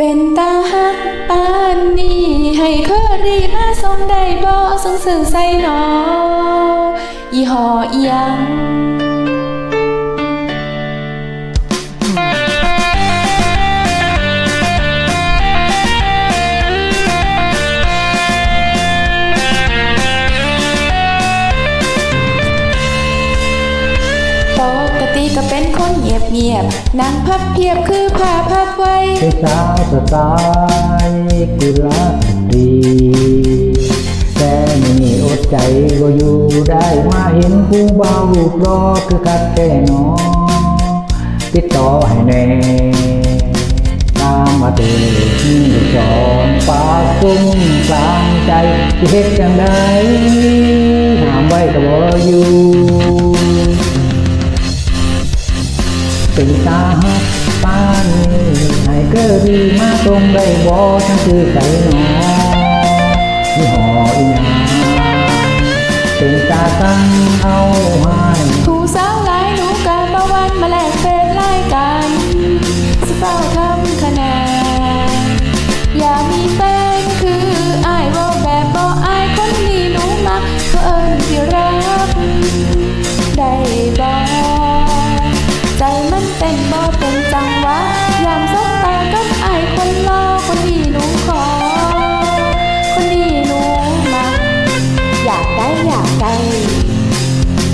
เป็นตาฮักปานนี้ให้เคอรีมาส่งได้บ่ส่งสื่อใส่หนอยี่ห้ออียัง ติก็เป็นคนเงียบเงียบนั่งพับเพียบคือผ้าพับไว้เป็นสาวสไตล์กุลาดีแต่ไม่มีอดใจก็อยู่ได้มาเห็นผู้เบารูปรอคือคัดแค่หนอติดต่อให้แน่ตามมาเตะนี่สอนปากซุ้มกลางใจจะเฮ็ดจังไดถามไว้ก็บ่อยู่ ตาฮักปานนี้ให้เกิดีมาตรงได้บ่ฉันคือใส่หนอที่ห้ออีหยังเป็นตาตั้งเอาให้ผู้สา ได้อยาก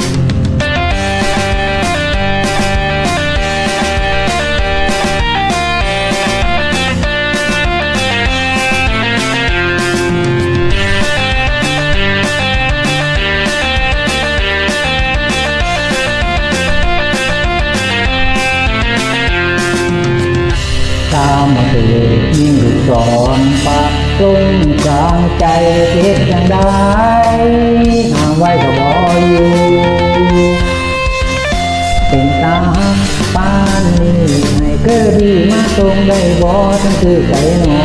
ได้ ตามมางลูกศรงกลางใจเฮ็ดจังได้ห่างไว้ก็บ่อยู่เป็นตาปานนี้ให้เกิดดีมาตรงได้บ่ฉันคือใจหนอ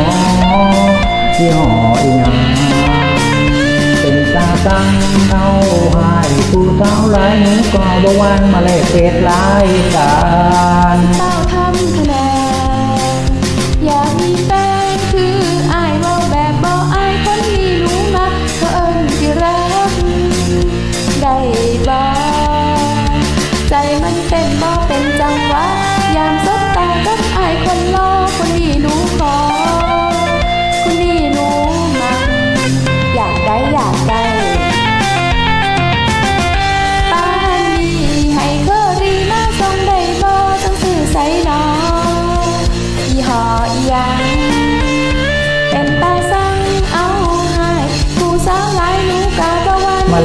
ที่ห่ออีหยังเป็นตาตั้งเอาให้ผู้สาวหลายหนูก็บวันมาแลกเศษรายการ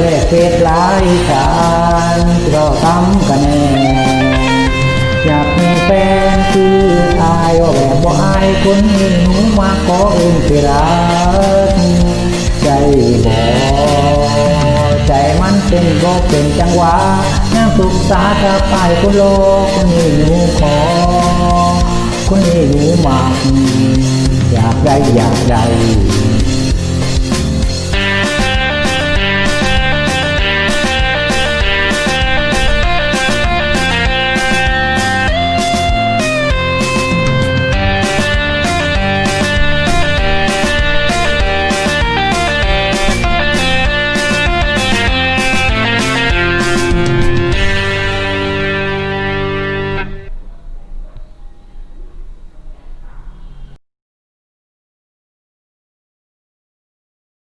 แลกเศษรายการเราทำกันแน่อยากมีแฟนคืออายว่าแบบบ่อายคนนี้หนูมาขอเองที่รักใจบ่ใจมันเป็นบ่เป็นจังหวะน้ำสุขสาถ้าไปคนโลกคนนี้หนูขอคนนี้หนูมักอยากได้อยากได้